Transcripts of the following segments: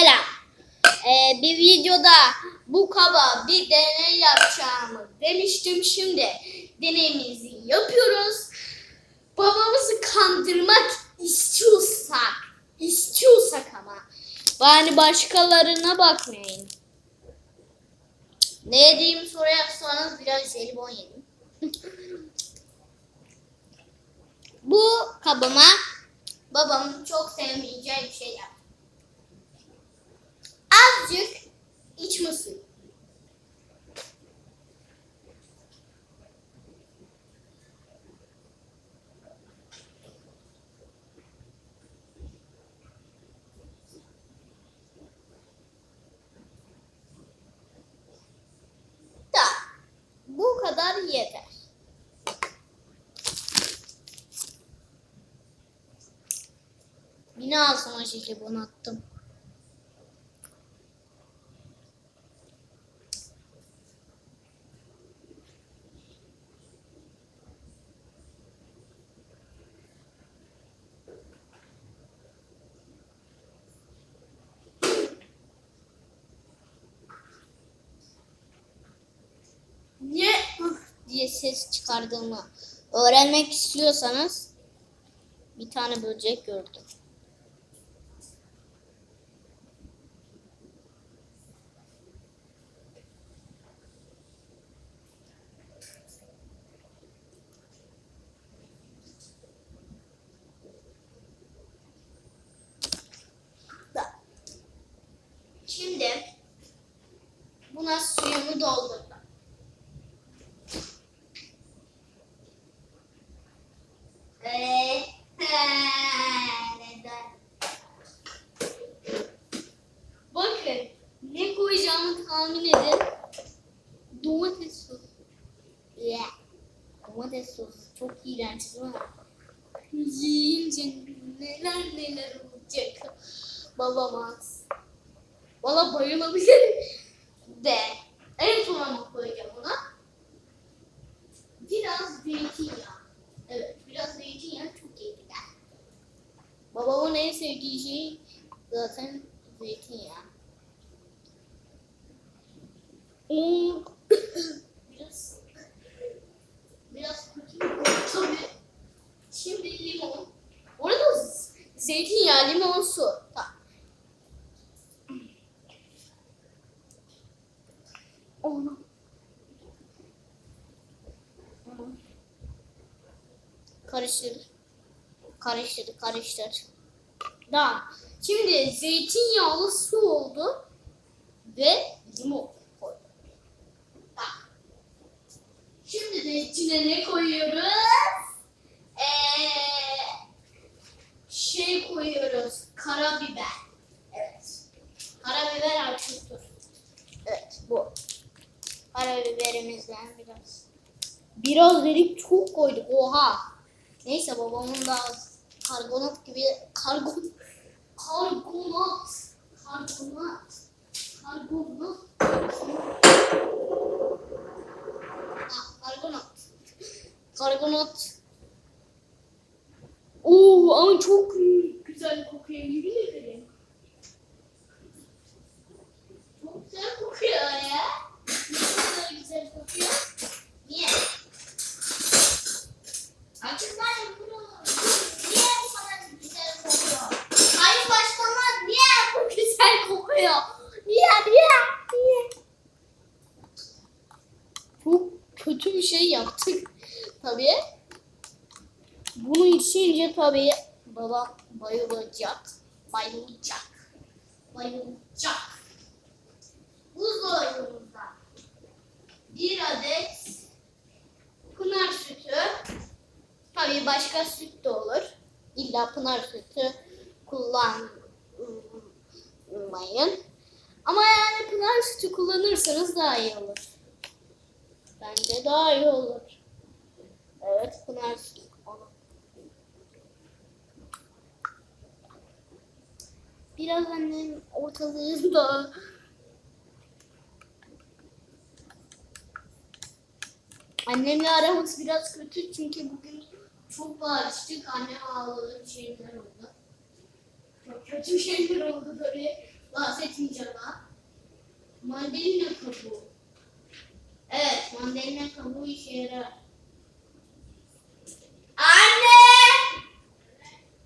Selam. Ee, bir videoda bu kaba bir deney yapacağımı demiştim. Şimdi deneyimizi yapıyoruz. Babamızı kandırmak istiyorsak, istiyorsak ama. Yani başkalarına bakmayın. Ne yediğimi sorarsanız biraz jelibon yedim. bu kabıma babamın çok sevmeyeceği bir şey yaptı. Azıcık içme suyu. Kadar yeter. Yine ağzıma jelibon attım. Niye "Hıh" diye ses çıkardığımı öğrenmek istiyorsanız bir tane böcek gördüm. Çok iğrenç değil? Yiyince neler neler olacak. Balamaz. Valla bayılabilirim. De. En sona mı koyacağım ona? Biraz zeytinyağı. Evet, biraz zeytinyağı çok iyi gider. Babamın en sevdiği şey zaten zeytinyağı. Hmm. biraz biraz kötü tabii. Şimdi limon. Orada z- zeytinyağı, limon, su. Tamam. Onu. Karıştır. Karıştır, karıştır. Tamam. Şimdi zeytinyağlı su oldu ve limon koydum. Şimdi de içine ne koyuyoruz? Ee, şey koyuyoruz. Karabiber. Evet. Karabiber artıktır. Evet bu. Karabiberimizden biraz. Biraz dedik çok koyduk. Oha. Neyse babamın da karbonat gibi karbon karbonat karbonat karbonat Ah, karbonat karbonat Oo ama çok güzel kokuyor yemin ederim. Çok güzel kokuyor ya. Ne kadar güzel kokuyor. Niye? Açıklayın bunu. Niye bu kadar güzel kokuyor? Hayır başkanlar niye bu güzel kokuyor? Niye niye niye? Çok kötü bir şey yaptık. Tabii. Bunu içince tabii babam bayılacak. Bayılacak. Bayılacak. Buzdolabımızda bir adet pınar sütü. Tabii başka süt de olur. İlla pınar sütü kullanmayın. Ama yani pınar sütü kullanırsanız daha iyi olur. Bence daha iyi olur. Evet pınar. Biraz annem ortalığında Annemle aramız biraz kötü çünkü bugün çok bağırıştık. Annem ağladı, bir şeyler oldu. Çok kötü şeyler oldu tabii. bahsetmeyeceğim ha. Mandalina kabuğu. Evet, mandalina kabuğu işe yarar. Anne!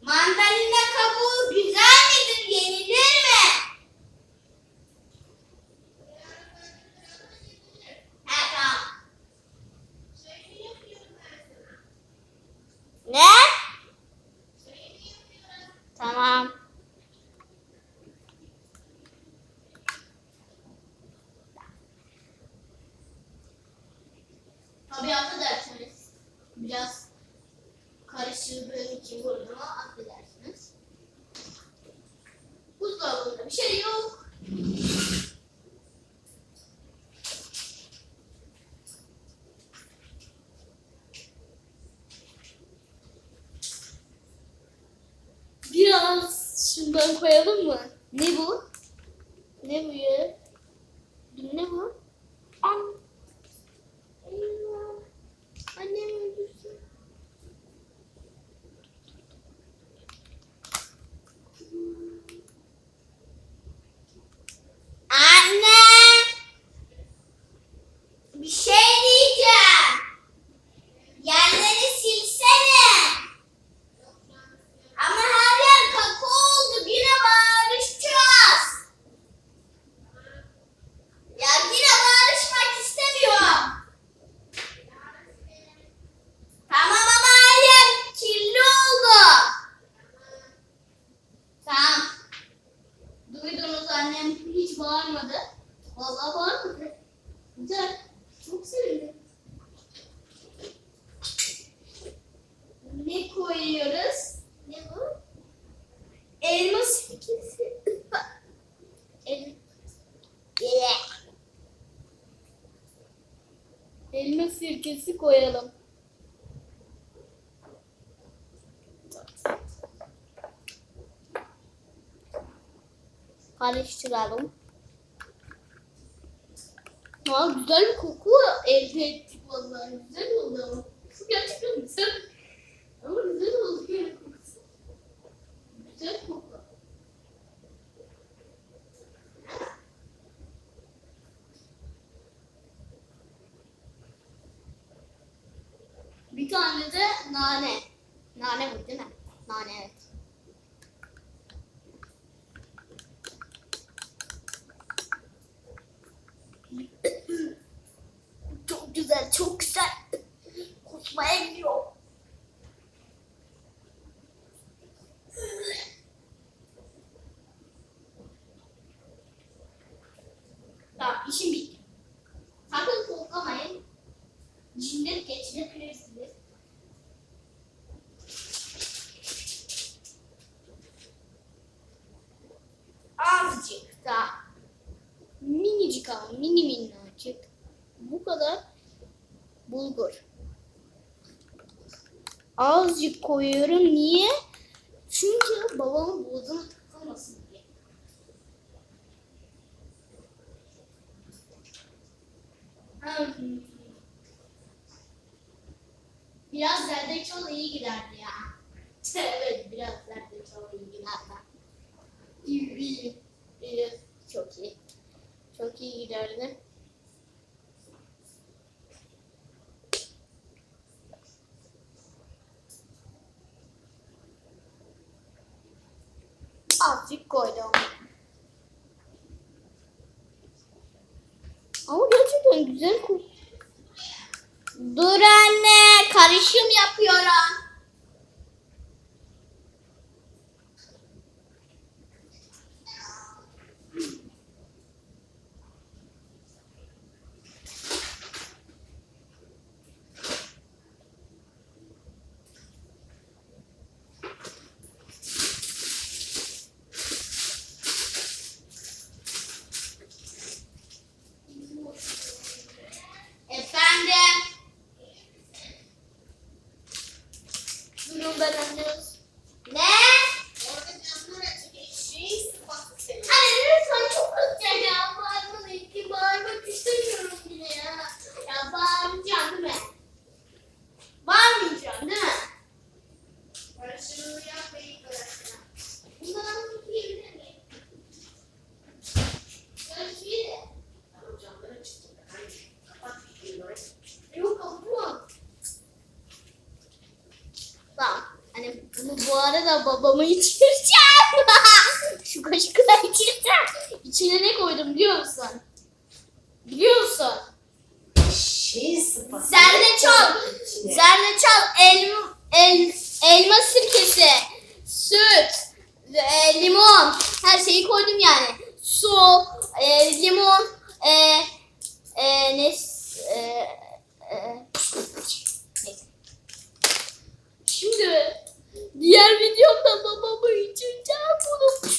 Mandalina kabuğu güzel midir? Yenilir mi? Ha tamam. Ne? Tamam. Tabii affedersiniz. Biraz karıştırdığım için vurdum ama affedersiniz. Buzdolabında bir şey yok. Biraz şundan koyalım mı? Ne bu? Ne bu ya? Ne bu? An. Eyvah. Annem öldürsün. Anne! Bir şey diyeceğim. Yerleri silsene. Ama her yer kaka oldu. Yine bağırışacağız. Ya yine bağırışmak istemiyorum. Tamam ama her yer kirli oldu. Tamam. Duydunuz annem hiç bağırmadı. Vallahi bağırmadı. Güzel. Çok sevindim. Ne koyuyoruz? Ne bu? Elma sirkesi. El... Yeah. Sirkesi koyalım. Karıştıralım. Aa, güzel bir koku elde ettik vallahi. Güzel oldu ama. Kokusu gerçekten güzel. Ama güzel oldu yani kokusu. Güzel koku. Bir tane de nane. Nane bu değil mi? Nane evet. Çok güzel, çok güzel. Kusmaya gidiyor. Tamam, bitti. Minicik ama mini minnacık. Bu kadar bulgur. Azıcık koyuyorum. Niye? Çünkü babamın boğazına takılmasın diye. Biraz zerdeçal iyi giderdi ya. evet biraz zerdeçal iyi giderdi. İyi, iyi. Çok iyi. Çok iyi giderdi. Azıcık koydum. Ama gerçekten güzel kokuyor. Dur anne, karışım yapıyorum. bundan önce da babamı içireceğim. Şu kaşıkla içireceğim. İçine ne koydum biliyor musun? Biliyor musun? Şey sıfır. Zerdeçal. Zerdeçal, el, el, elma sirkesi, süt, e, limon. Her şeyi koydum yani. Su, e, limon, e, e, ne, e, e. Şimdi diğer videomda babamı içireceğim bunu.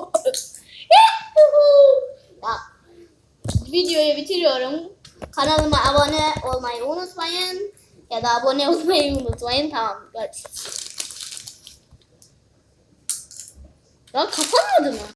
ya, videoyu bitiriyorum. Kanalıma abone olmayı unutmayın. Ya da abone olmayı unutmayın. Tamam görüşürüz. Ya kapanmadı mı?